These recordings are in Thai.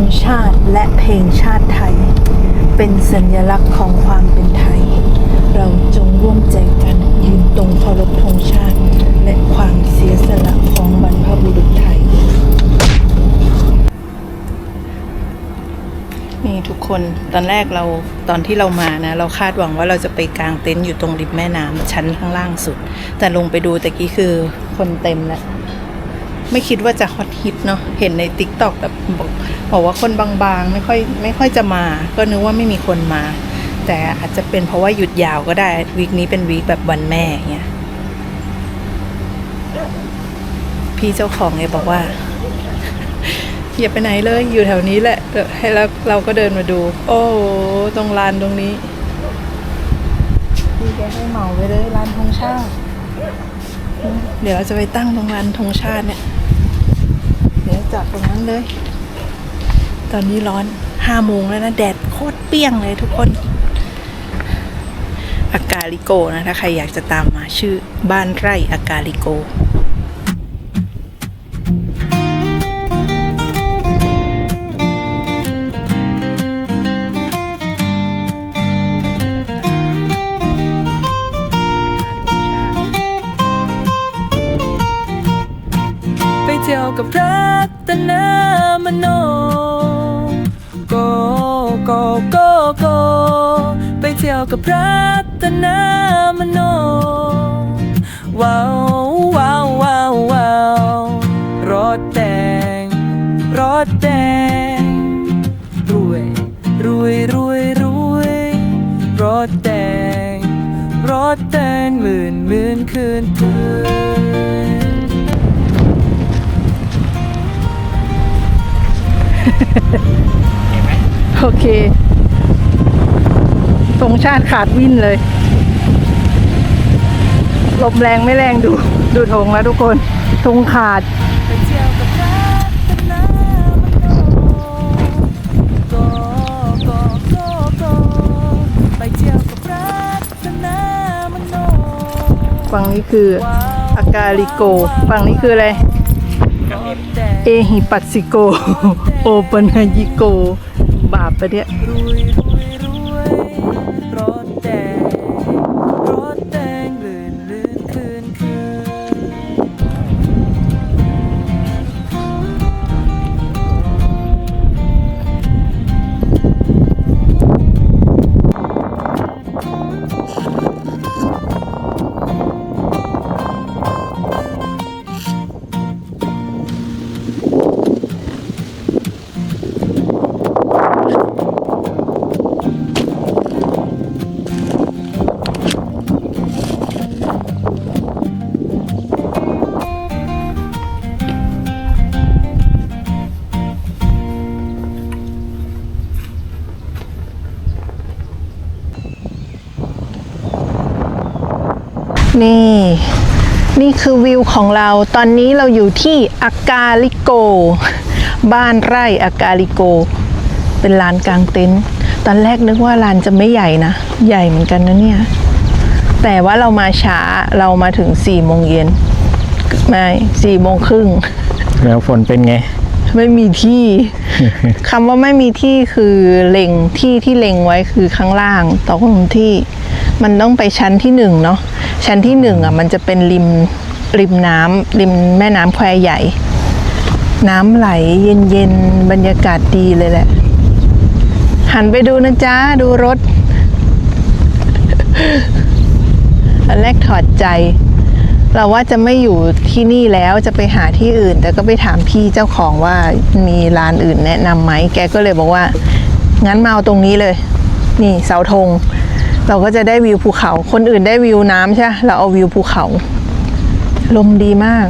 งชาติและเพลงชาติไทย เป็นสัญลักษณ์ของความเป็นไทย เราจงร่วมใจกันยืนตรงเคารพธงชาติ และความเสียสละของบรรพบุรุษไทย นี่ทุกคนตอนแรกเราตอนที่เรามานะ เราคาดหวังว่าเราจะไปกางเต็นท์อยู่ตรงริมแม่น้ำชั้นข้างล่างสุด แต่ลงไปดูตะกี้คือคนเต็มแล้ว ไม่คิดว่าจะฮอตฮิตเนาะเห็นในติ๊กต็อกแบบบอกบอกว่าคนบางๆ ไม่ค่อยไม่ค่อยจะมา ก็นึกว่าไม่มีคนมา แต่อาจจะเป็นเพราะว่าหยุดยาวก็ได้วีคนี้เป็นวีคแบบวันแม่เงี้ยพี่เจ้าของเลยบอกว่าอย่าไปไหนเลยอยู่แถวนี้แหละเดี๋ยวให้แล้วเราก็เดินมาดู โอ้ตรงลานตรงนี้พี่แกให้เหมาไปเลยลานธงชาติ เดี๋ยวเราจะไปตั้งตรงลานธงชาติเนี่ย จอดตรงนั้นเลย ตอนนี้ร้อนห้าโมงแล้วนะ แดดโคตรเปรี้ยงเลยทุกคน อากาลิโกนะ ถ้าใครอยากจะตามมาชื่อบ้านไร่อากาลิโก โกโกโกโกไปเที่ยวกับรัตนามโนว้าวว้าวว้าวว้าวรถแดงรถแดงรวยรวยรวยรวยรถแดงรถแดงหมื่นหมื่นคืนคืน โอเคธงชาติขาดวิ่นเลย ลมแรงไม่แรงดู ดูธงแล้วทุกคนธงขาดไปเที่ยวกับรัตนามโนโกโกโกโกไปเที่ยวกับรัตนามโนฝั่งนี้คืออากาลิโก ฝั่งนี้คืออะไรรถแดงเอหิปัสสิโก โอปัญญิโกบา ปปะเนี่ยรวยรวยรวยรถ นี่คือวิวของเรา ตอนนี้เราอยู่ที่อากาลิโก บ้านไร่อากาลิโก เป็นลานกลางเต็นท์ตอนแรกนึกว่าลานจะไม่ใหญ่นะ ใหญ่เหมือนกันนะเนี่ย แต่ว่าเรามาช้าเรามาถึง4ี่โมงเย็นไม่สี่โมงครึ่ง แล้วฝนเป็นไง ไม่มีที่คำว่าไม่มีที่คือเล็งที่ที่เล็งไว้คือข้างล่างตรงที่ มันต้องไปชั้นที่หนึ่งเนาะชั้นที่หนึ่งอะมันจะเป็นริมริมน้ำริมแม่น้ำแควใหญ่ น้ำไหลเย็นเย็นบรรยากาศดีเลยแหละ หันไปดูนะจ๊ะ ดูรถ อันแรกถอดใจ เราว่าจะไม่อยู่ที่นี่แล้วจะไปหาที่อื่น แต่ก็ไปถามพี่เจ้าของว่ามีร้านอื่นแนะนำไหม แกก็เลยบอกว่า งั้นมาเอาตรงนี้เลย นี่เสาธง เราก็จะได้วิวภูเขา คนอื่นได้วิวน้ำใช่ เราเอาวิวภูเขา ลมดีมาก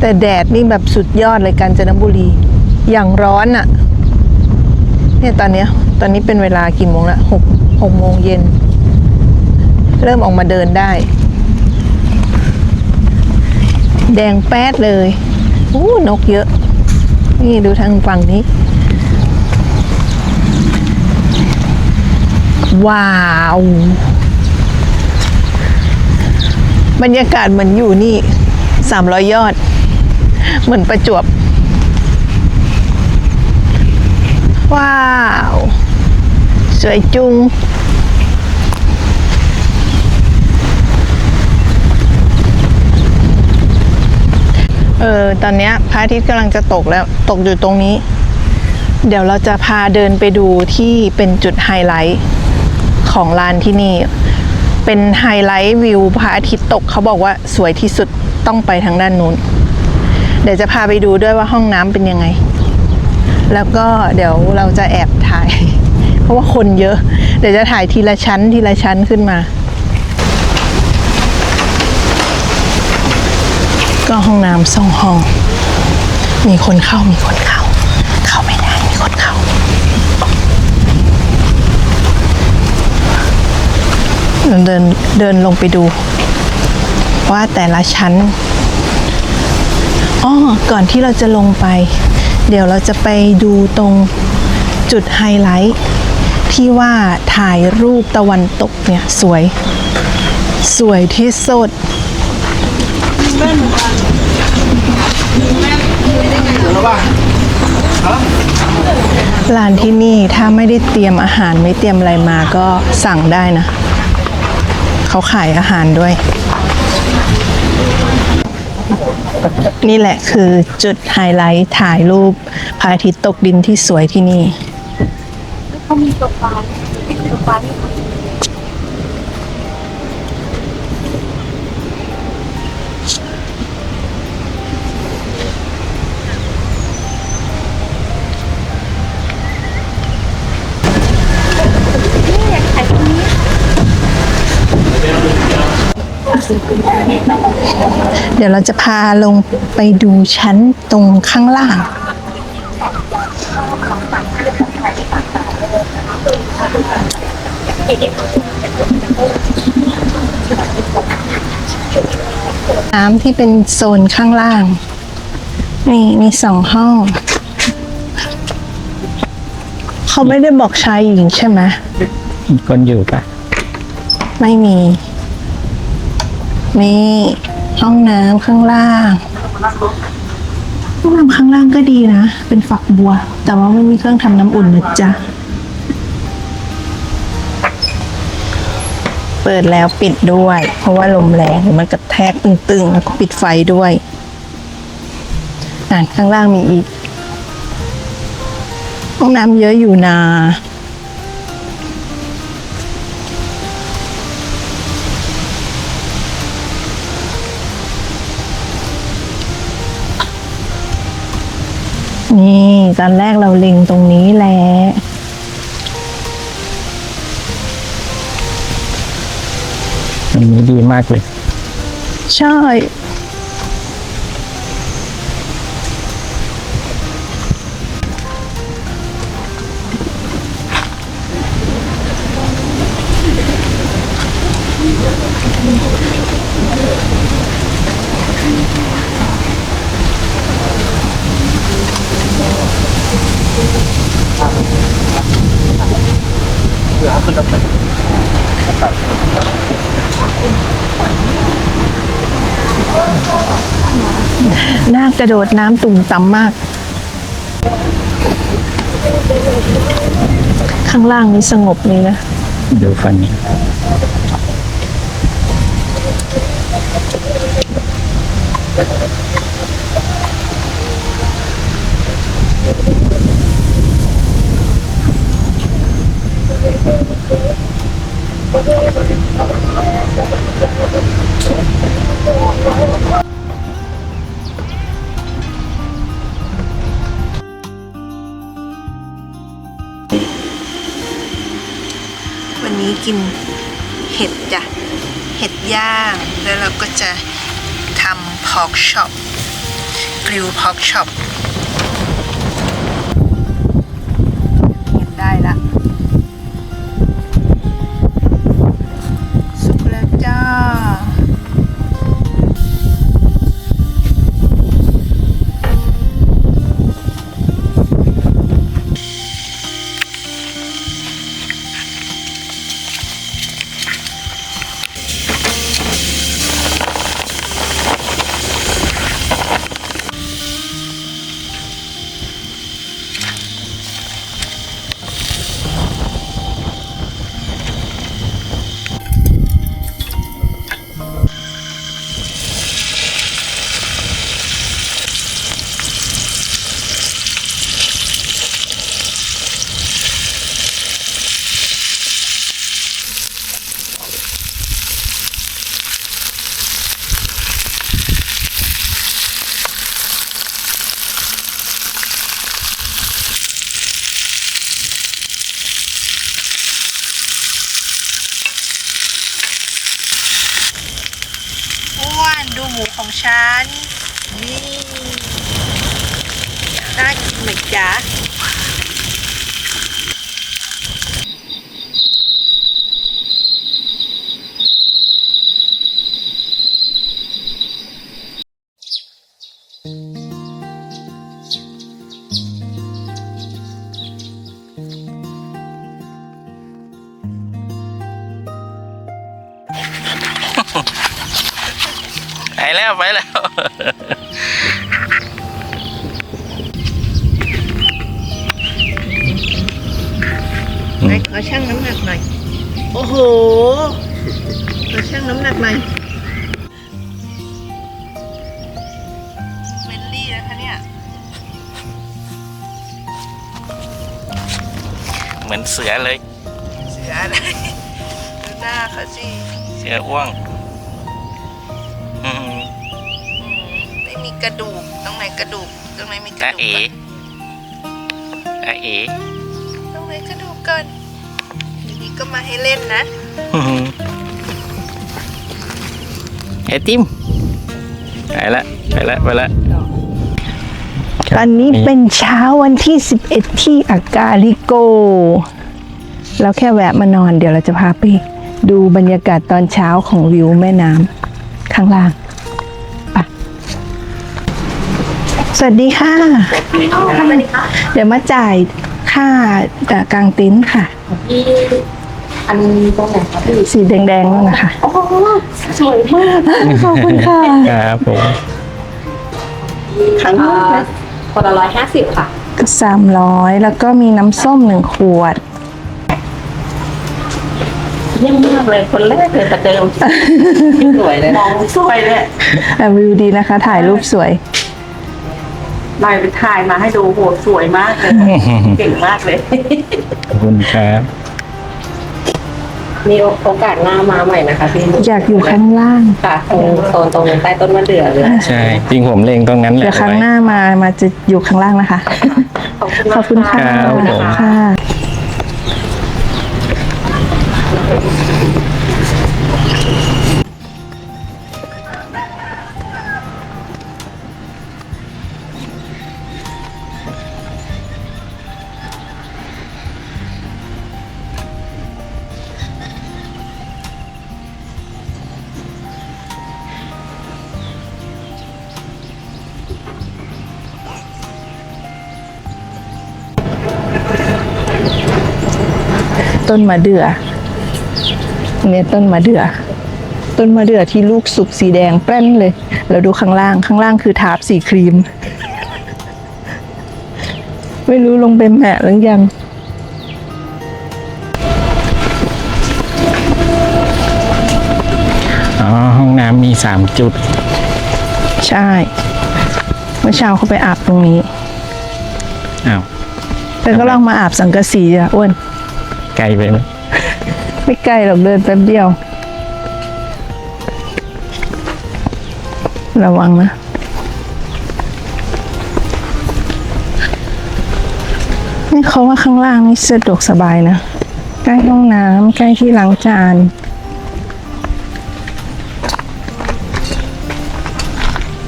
แต่แดดนี่แบบสุดยอดเลยกาญจนบุรี อย่างร้อนอะ่ะ เนี่ยตอนเนี้ย ตอนนี้เป็นเวลากี่โมงละหกหกโมงเย็น เริ่มออกมาเดินได้ แดงแป๊ดเลยอู้นกเยอะ นี่ดูทางฝั่งนี้ ว้าว บรรยากาศเหมือนอยู่นี่สามร้อยยอด เหมือนประจวบ ว้าว สวยจุงเออ ตอนนี้พระอาทิตย์กำลังจะตกแล้ว ตกอยู่ตรงนี้ เดี๋ยวเราจะพาเดินไปดูที่เป็นจุดไฮไลท์ ของลานที่นี่ เป็นไฮไลท์วิวพระอาทิตย์ตกเขาบอกว่าสวยที่สุดต้องไปทางด้านนู้น เดี๋ยวจะพาไปดูด้วยว่าห้องน้ำเป็นยังไง แล้วก็เดี๋ยวเราจะแอบถ่าย เพราะว่าคนเยอะ เดี๋ยวจะถ่ายทีละชั้นทีละชั้นขึ้นมา ก็ห้องน้ำสองห้อง มีคนเข้ามีคนเข้า เข้าไม่ได้มีคนเข้า เดินเดินลงไปดู ว่าแต่ละชั้นอ๋อก่อนที่เราจะลงไป เดี๋ยวเราจะไปดูตรงจุดไฮไลท์ที่ว่าถ่ายรูปตะวันตกเนี่ยสวย สวยที่สุดร้านที่นี่ถ้าไม่ได้เตรียมอาหารไม่เตรียมอะไรมาก็สั่งได้นะ เขาขายอาหารด้วย นี่แหละคือจุดไฮไลท์ถ่ายรูปพระอาทิตย์ตกดินที่สวยที่นี่เขามีตกฟ้าตกฟ้า ดี๋ยวเราจะพาลงไปดูชั้นตรงข้างล่าง น้ำที่เป็นโซนข้างล่าง นี่มีสองห้อง เขาไม่ได้บอกชายหญิงใช่ไหมมีคนอยู่ปะไม่มี นี่ห้องน้ำข้างล่างห้องน้ำข้างล่างก็ดีนะ เป็นฝักบัว แต่ว่าไม่มีเครื่องทำน้ำอุ่นนะจ๊ะ เปิดแล้วปิดด้วย เพราะว่าลมแรงมันกระแทกตึงๆ แล้วก็ปิดไฟด้วยอ่านข้างล่างมีอีก ห้องน้ำเยอะอยู่นา นี่ตอนแรกเราเล็งตรงนี้แหละอันนี้ดีมากเลย ใช่ น่ากระโดดน้ำตุ่มต่ำมาก ข้างล่างนี้สงบเลยนะ ดูฟันนี้ กินเห็ดจ้ะ เห็ดย่าง แล้วเราก็จะทำพอกช็อปกริลพอกช็อป จ๋า ไหนขอชั่งน้ำหนักหน่อย โอ้โห ขอชั่งน้ำหนักหน่อยเมลลี่นะคะเนี่ย เหมือนเสือเลย เสืออะไรดูหน้าเขาสิเสืออ้วงอืมอืมไม่มีกระดูก ตรงไหนกระดูก ตรงไหนมีกตาระดูเอ๋กตาเอ๋ ตรงไหนกระดูกก่อนทีนี้ ก็มาให้เล่นนะอืมเฮ้ยติมไปละไปละไปละตอนนี้เป็นเช้าวันที่ 11 ที่อากาลิโก เราแค่แวะมานอนเดี๋ยวเราจะพาไปดูบรรยากาศตอนเช้าของวิวแม่น้ำข้างล่างไปสวัสดีค่ะ เดี๋ยวมาจ่ายค่าเอ่อกางเต็นท์ค่ะที่ อันตรงไหนคะพี่สีแดงๆนั่นนะคะโอ้สวยมากขอบคุณค่ะครับผมครั้งอ่าคนละร้อยห้าสิบค่ะ สามร้อยแล้วก็มีน้ำส้มหนึ่งขวด เยี่ยมมากเลยคนแรกเลยแต่เดิมสวยเลยมองสวยเลยแต่วิวดีนะคะ ถ่ายรูปสวยนายไปถ่ายมาให้ดูโหสวยมากเลย เก่งมากเลย ขอบคุณครับ มีโอกาสหน้ามาใหม่นะคะพี่อยากอยู่ข้างล่าง ค่ะตรงโซนตรงใต้ต้นมะเดื่อเลยใช่จริงผมเล็งตรงนั้นแหละเดี๋ยวครั้งหน้ามามาจะอยู่ข้างล่างนะคะ ขอบคุณขอบคุณค่ะครับผม ค่ะ ต้นมะเดื่อเนี่ยต้นมะเดื่อ ต้นมะเดื่อที่ลูกสุกสีแดงแป้นเลย แล้วดูข้างล่างข้างล่างคือทาร์ปสีครีม ไม่รู้ลงไปแหมะหรือยังอ๋อห้องน้ำมีสามจุด ใช่ เมื่อเช้าเขาไปอาบตรงนี้ อ้าว แต่ก็ลองมาอาบสังกะสีอะอ้วน ไกลไปไหมไม่ไกลหรอกเดินแป๊บเดียว ระวังนะ นี่เขาว่าข้างล่างนี่สะดวกสบายนะ ใกล้ห้องน้ำใกล้ที่ล้างจาน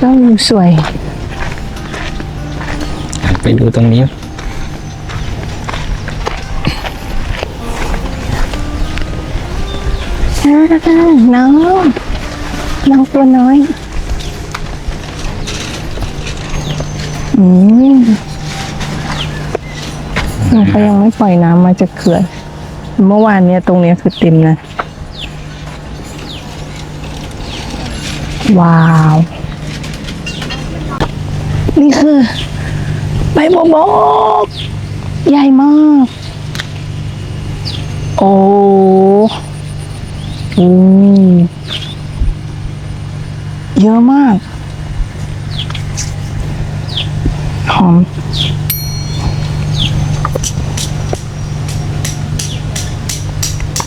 ก็วิวสวย ไปดูตรงนี้ น้องน้องตัวน้อย อืมเขายังไม่ปล่อยน้ำมาจากเขื่อน เมื่อวานเนี้ยตรงเนี้ยคือเต็มนะ ว้าว นี่คือใบโบวบกใหญ่มาก โอ้ อืมเยอะมาก หอม